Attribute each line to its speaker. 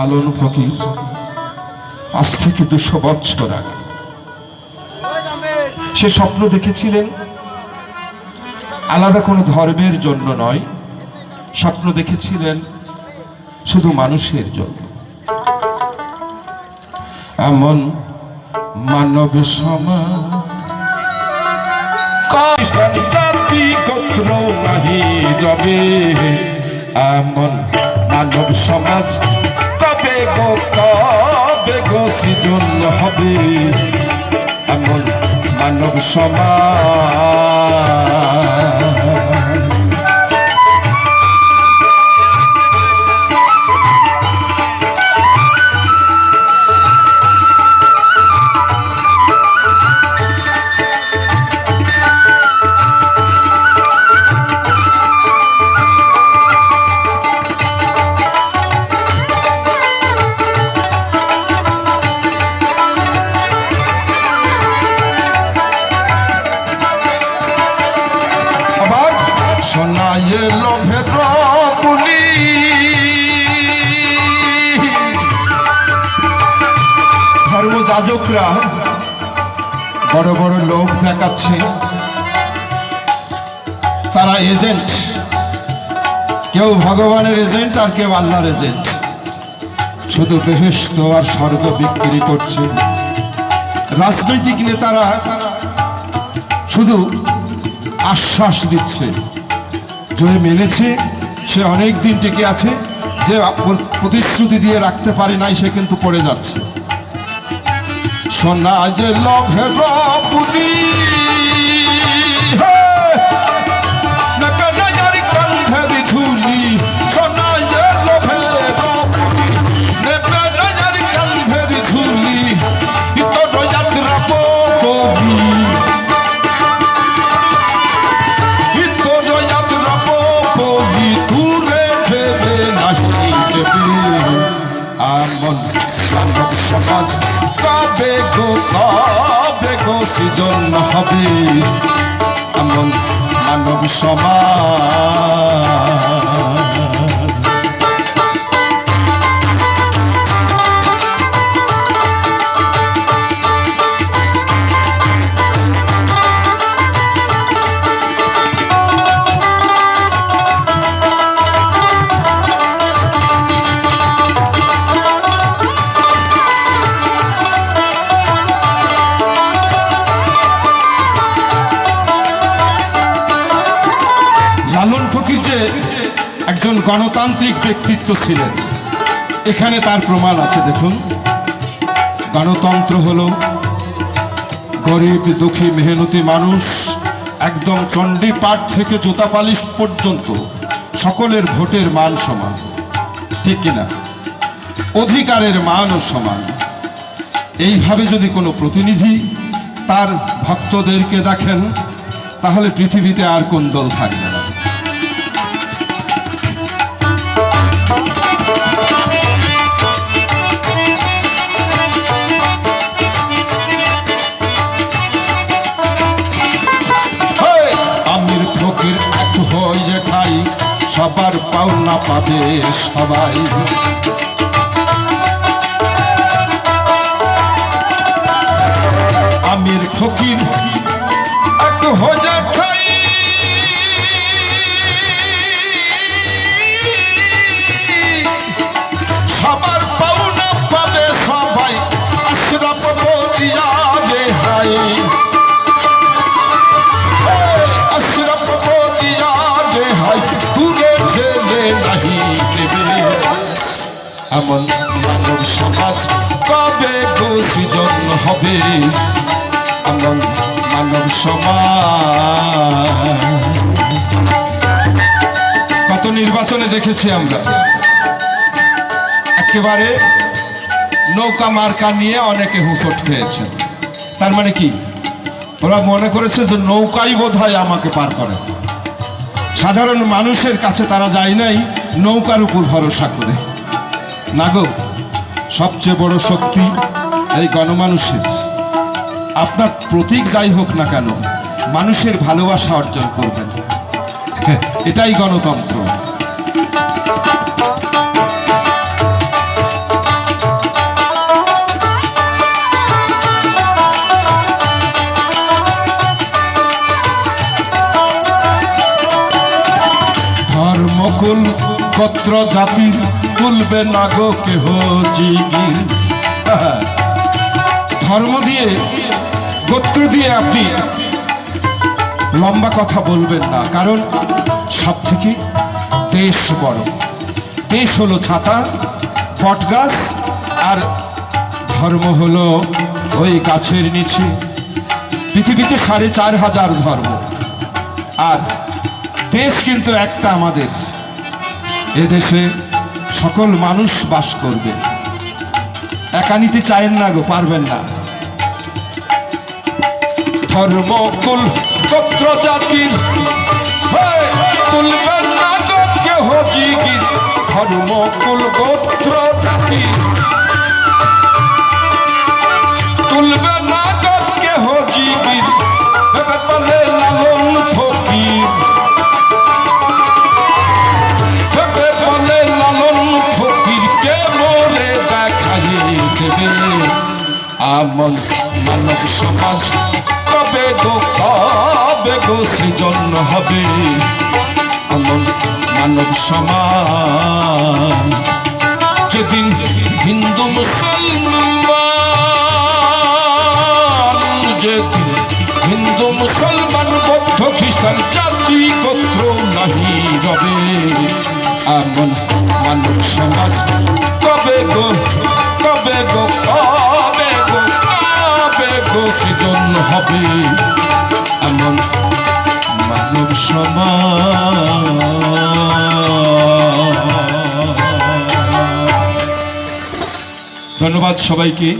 Speaker 1: লালন ফকির আজ থেকে দুশো বছর আগে। সে স্বপ্ন দেখেছিলেন, আলাদা কোনো ধর্মের জন্য নয়, স্বপ্ন দেখেছিলেন শুধু মানুষের জন্য। এমন মানব সমাজ এমন মানব সমাজ গো সৃজন হবে? এখন মানব সমাজ ধর্মযাজকরা বড় বড় লোক দেখাচ্ছে। তারা এজেন্ট। কেউ ভগবানের এজেন্ট আর কেউ আল্লাহর এজেন্ট। শুধু বেহেস্ত আর স্বর্গ বিক্রি করছে। রাজনৈতিক নেতারা শুধু আশ্বাস দিচ্ছে। যে মেনেছে, সে অনেক দিন টিকে আছে। যে প্রতিশ্রুতি দিয়ে রাখতে পারে নাই, সে কিন্তু পড়ে যাচ্ছে। সোনা যে লভের পুরি ধুলি সোনা মানব সমাজ কবে গো কবে গো সৃজন হবে? এমন মানব সমাজ। গণতান্ত্রিক ব্যক্তিত্ব ছিলেন। এখানে তার প্রমাণ আছে, দেখুন। গণতন্ত্র হল গরিব, দুঃখী, মেহনতি মানুষ একদম চণ্ডী পাঠ থেকে জুতা পালিশ পর্যন্ত সকলের ভোটের মান সমান। ঠিক কিনা? অধিকারের মানও সমান। এইভাবে যদি কোনো প্রতিনিধি তার ভক্তদেরকে দেখেন, তাহলে পৃথিবীতে আর কোন দল থাকবে না। সবার পাওনা পাবে সবাই। আমির ফকির এক হয়ে সবার পাওনা পাবে সবাই, আশরাফ বলিয়া রে হাই। আশরাফ বলিয়া যে হাই, দূরে ঠেলে নাহি এমন মানব সমাজ কবে সৃজন হবে। এমন মানব সমাজ। কত নির্বাচনে দেখেছি আমরা। একেবারে নৌকা মার্কা নিয়ে অনেকে হুসট খেয়েছে তার মানে কি? ওরা মনে করেছে যে নৌকাই বোধ আমাকে পার করে। সাধারণ মানুষের কাছে তারা যায় নাই, নৌকার উপর ভরসা করে। না গো, সবচেয়ে বড় শক্তি এই গণমানুষের। আপনার প্রতীক যাই হোক না কেন, মানুষের ভালোবাসা অর্জন করবেন। এটাই গণতন্ত্র। গোত্র জাতির তুলবে না গো কেহ জিগির। ধর্ম দিয়ে, গোত্র দিয়ে আপনি লম্বা কথা বলবেন না, কারণ সব থেকে দেশ বড়। দেশ হলো ছাতা বটগাছ আর ধর্ম হলো ওই গাছের নিচে। পৃথিবীতে সাড়ে চার হাজার ধর্ম, আর দেশ কিন্তু একটা আমাদের। এদেশে সকল মানুষ বাস করবে। একা নিতে চায়েন না গো, পারবেন না। ধর্মকুল গোত্র জাতির কেহ জাতির তুলবে না লালন আমন মানব সমাজ। কবে গো কবে গো সৃজন হবে? আমন মানব সমাজ। যেদিন হিন্দু মুসলমান, যেদিন হিন্দু মুসলমান, বৌদ্ধ খ্রিস্টান জাতি গোত্র নাহি রবে। এমন মানব সমাজ, কবে গো হবে এমন মানব সমাজ। ধন্যবাদ সবাইকে।